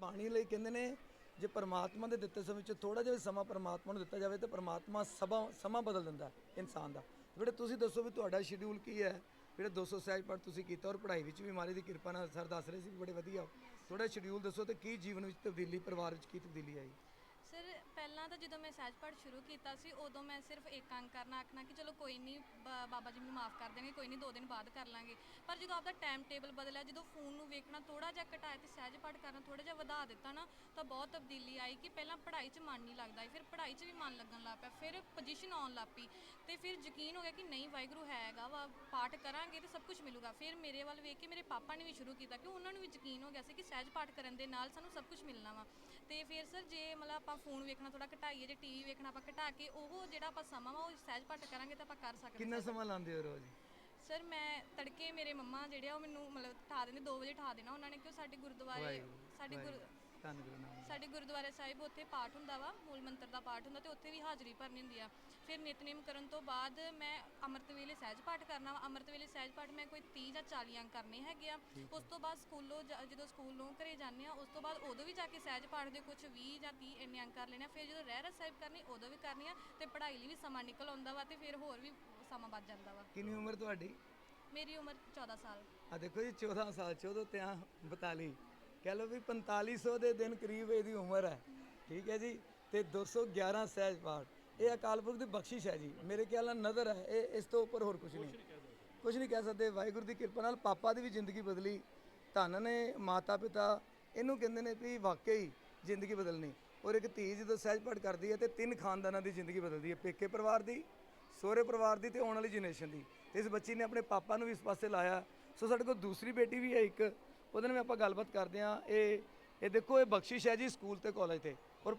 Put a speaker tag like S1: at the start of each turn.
S1: ਬਾਣੀ ਲਈ ਕਹਿੰਦੇ ਨੇ, ਜੇ ਪਰਮਾਤਮਾ ਦੇ ਦਿੱਤੇ ਸਮੇਂ ਵਿੱਚ ਥੋੜਾ ਜਿਹਾ ਵੀ ਸਮਾਂ ਪਰਮਾਤਮਾ ਨੂੰ ਦਿੱਤਾ ਜਾਵੇ ਤਾਂ ਪਰਮਾਤਮਾ ਸਭਾ, ਸਮਾਂ ਬਦਲ ਦਿੰਦਾ ਇਨਸਾਨ ਦਾ। ਬੇਟੇ ਤੁਸੀਂ ਦੱਸੋ ਵੀ ਤੁਹਾਡਾ ਸ਼ਡਿਊਲ ਕੀ ਹੈ? ਜਿਹੜੇ 200 ਸਹਿਜ ਪਾਠ ਤੁਸੀਂ ਕੀਤਾ ਔਰ ਪੜ੍ਹਾਈ ਵਿੱਚ ਵੀ ਮਾਰੇ ਦੀ ਕਿਰਪਾ ਨਾਲ ਸਰ ਦੱਸ ਰਹੇ ਸੀ ਵੀ ਬੜੇ ਵਧੀਆ। ਹੋ ਸ਼ਡਿਊਲ ਦੱਸੋ ਤੇ ਕੀ ਜੀਵਨ ਵਿੱਚ ਤਬਦੀਲੀ, ਪਰਿਵਾਰ ਵਿੱਚ ਕੀ ਤਬਦੀਲੀ ਆਈ?
S2: ਸਰ ਪਹਿਲਾਂ ਤਾਂ ਜਦੋਂ ਮੈਂ ਸਹਿਜ ਪਾਠ ਸ਼ੁਰੂ ਕੀਤਾ ਸੀ, ਉਦੋਂ ਮੈਂ ਸਿਰਫ ਇੱਕ ਅੰਗ ਕਰਨਾ ਆਖਣਾ ਕਿ ਚਲੋ ਕੋਈ ਨਹੀਂ, ਬ- ਬਾਬਾ ਜੀ ਮੈਨੂੰ ਮਾਫ ਕਰ ਦੇਣਗੇ, ਕੋਈ ਨਹੀਂ, ਦੋ ਦਿਨ ਬਾਅਦ ਕਰ ਲਾਂਗੇ। ਪਰ ਜਦੋਂ ਆਪਦਾ ਟਾਈਮ ਟੇਬਲ ਬਦਲਿਆ, ਜਦੋਂ ਫੋਨ ਨੂੰ ਵੇਖਣਾ ਥੋੜਾ ਜਿਹਾ ਘਟਾਇਆ ਤੇ ਸਹਿਜ ਪਾਠ ਕਰਨਾ ਥੋੜਾ ਜਿਹਾ ਵਧਾ ਦਿੱਤਾ ਨਾ, ਤਾਂ ਬਹੁਤ ਤਬਦੀਲੀ ਆਈ ਕਿ ਪਹਿਲਾਂ ਪੜ੍ਹਾਈ 'ਚ ਮਨ ਨਹੀਂ ਲੱਗਦਾ ਸੀ, ਫਿਰ ਪੜ੍ਹਾਈ 'ਚ ਵੀ ਮਨ ਲੱਗਣ ਲੱਗ ਪਿਆ, ਫਿਰ ਪੋਜੀਸ਼ਨ ਆਉਣ ਲੱਗ ਪਈ ਤੇ ਫਿਰ ਯਕੀਨ ਹੋ ਗਿਆ ਕਿ ਨਹੀਂ, ਵਾਹਿਗੁਰੂ ਹੈਗਾ ਵਾ, ਪਾਠ ਕਰਾਂਗੇ ਤੇ ਸਭ ਕੁਝ ਮਿਲੂਗਾ। ਫਿਰ ਮੇਰੇ ਵੱਲ ਵੇਖ ਕੇ ਮੇਰੇ ਪਾਪਾ ਨੇ ਵੀ ਸ਼ੁਰੂ ਕੀਤਾ ਕਿ ਉਹਨਾਂ ਨੂੰ ਵੀ ਯਕੀਨ ਹੋ ਗਿਆ ਸੀ ਕਿ ਸਹਿਜ ਪਾਠ ਕਰਨ ਦੇ ਨਾਲ ਸਾਨੂੰ ਸਭ ਕੁਝ ਮਿਲਣਾ ਵਾ। ਤੇ ਫਿਰ ਸਰ ਜੇ ਮਤਲਬ ਆਪਾਂ ਫੋਨ ਵੇਖਣਾ ਥੋੜਾ ਘਟਾਈਏ ਜੇ ਟੀਵੀ ਵੇਖਣਾ ਆਪਾਂ ਘਟਾ ਕੇ ਉਹ ਜਿਹੜਾ ਆਪਾਂ ਸਮਾਂ ਵਾ ਉਹ ਸਹਿਜ ਪਾਠ ਕਰਾਂਗੇ ਤਾਂ ਆਪਾਂ ਕਰ ਸਕਦੇ
S1: ਕਿੰਨਾ ਸਮਾਂ ਲਾਉਂਦੇ ਹੋ ਰੋਜ਼?
S2: ਸਰ ਮੈਂ ਤੜਕੇ ਮੇਰੇ ਮੰਮਾ ਜਿਹੜੇ ਆ ਉਹ ਮੈਨੂੰ ਮਤਲਬ ਠਾ ਦਿੰਦੇ 2 ਵਜੇ ਠਾ ਦੇਣਾ ਉਹਨਾਂ ਨੇ ਕਿ ਸਾਡੇ ਗੁਰਦੁਆਰੇ ਸਾਡੇ ਗੁਰ
S1: ਧੰਨ ਗੁਰੂ ਨਾਨਕ
S2: ਸਾਡੇ ਗੁਰਦੁਆਰੇ ਸਾਹਿਬ ਉੱਥੇ ਪਾਠ ਹੁੰਦਾ ਵਾ ਮੂਲ ਮੰਤਰ ਦਾ ਪਾਠ ਹੁੰਦਾ ਤੇ ਉੱਥੇ ਵੀ ਹਾਜ਼ਰੀ ਭਰਨੀ ਹੁੰਦੀ ਆ। ਫਿਰ ਨਿਤਨੇਮ ਕਰਨ ਤੋਂ ਬਾਅਦ ਮੈਂ ਅੰਮ੍ਰਿਤ ਵੇਲੇ ਸਹਿਜ ਪਾਠ ਕਰਨਾ ਵਾ। ਅੰਮ੍ਰਿਤ ਵੇਲੇ ਸਹਿਜ ਪਾਠ ਮੈਂ ਕੋਈ 30 ਜਾਂ 40 ਅੰਕ ਕਰਨੇ ਹੈਗੇ ਆ। ਉਸ ਤੋਂ ਬਾਅਦ ਸਕੂਲੋਂ ਜ- ਜਦੋਂ ਸਕੂਲੋਂ ਘਰੇ ਜਾਂਦੇ ਆ ਉਸ ਤੋਂ ਬਾਅਦ ਉਦੋਂ ਵੀ ਜਾ ਕੇ ਸਹਿਜ ਪਾਠ ਦੇ ਕੁਝ 20 ਜਾਂ 30 ਇੰਨੇ ਅੰਕ ਕਰ ਲੈਣੇ ਆ। ਫਿਰ ਜਦੋਂ ਰਹਿਰਸ ਸਾਹਿਬ ਕਰਨੀ ਉਦੋਂ ਵੀ ਕਰਨੀ ਆ ਤੇ ਪੜ੍ਹਾਈ ਲਈ ਵੀ ਸਮਾਂ ਨਿਕਲ ਆਉਂਦਾ ਵਾ ਤੇ ਫਿਰ ਹੋਰ ਵੀ ਸਮਾਂ ਬਚ ਜਾਂਦਾ ਵਾ।
S1: ਕਿੰਨੀ ਉਮਰ ਤੁਹਾਡੀ?
S2: ਮੇਰੀ ਉਮਰ 14 ਸਾਲ।
S1: ਆ ਦੇਖੋ ਜੀ 14 ਸਾਲ 14 ਤੇ ਆ 42 ਕਹਿ ਲਓ ਵੀ 4500 ਦੇ ਦਿਨ ਕਰੀਬ ਇਹਦੀ ਉਮਰ ਹੈ। ਠੀਕ ਹੈ ਜੀ? ਤੇ 211 ਸਹਿਜ ਪਾਠ। ਇਹ ਅਕਾਲ ਪੁਰਖ ਦੀ ਬਖਸ਼ਿਸ਼ ਹੈ ਜੀ। ਮੇਰੇ ਖਿਆਲ ਨਾਲ ਨਜ਼ਰ ਹੈ। ਇਹ ਇਸ ਤੋਂ ਉੱਪਰ ਹੋਰ ਕੁਝ ਨਹੀਂ। ਕੁਝ ਨਹੀਂ ਕਹਿ ਸਕਦੇ। ਵਾਹਿਗੁਰੂ ਦੀ ਕਿਰਪਾ ਨਾਲ ਪਾਪਾ ਦੀ ਵੀ ਜ਼ਿੰਦਗੀ ਬਦਲੀ। ਧਨ ਨੇ ਮਾਤਾ ਪਿਤਾ। ਇਹਨੂੰ ਕਹਿੰਦੇ ਨੇ ਵੀ ਵਾਕਈ ਜ਼ਿੰਦਗੀ ਬਦਲਣੀ। ਔਰ ਇੱਕ ਧੀ ਜਦੋਂ ਸਹਿਜ ਪਾਠ ਕਰਦੀ ਹੈ ਤੇ ਤਿੰਨ ਖਾਨਦਾਨਾਂ ਦੀ ਜ਼ਿੰਦਗੀ ਬਦਲਦੀ ਹੈ। ਪੇਕੇ ਪਰਿਵਾਰ ਦੀ, ਸਹੁਰੇ ਪਰਿਵਾਰ ਦੀ ਤੇ ਆਉਣ ਵਾਲੀ ਜਨਰੇਸ਼ਨ ਦੀ। ਤੇ ਇਸ ਬੱਚੀ ਨੇ ਆਪਣੇ ਪਾਪਾ ਨੂੰ ਵੀ ਇਸ ਪਾਸੇ ਲਾਇਆ। ਸੋ ਸਾਡੇ ਕੋਲ ਦੂਸਰੀ ਬੇਟੀ ਵੀ ਹੈ ਇੱਕ। ਉਹਦੇ ਨਾਲ ਵੀ ਆਪਾਂ ਗੱਲਬਾਤ ਕਰਦੇ ਹਾਂ। ਇਹ ਇਹ ਦੇਖੋ, ਇਹ ਬਖਸ਼ਿਸ਼ ਹੈ ਜੀ ਸਕੂਲ ਤੇ ਕਾਲਜ ਤੇ। ਔਰ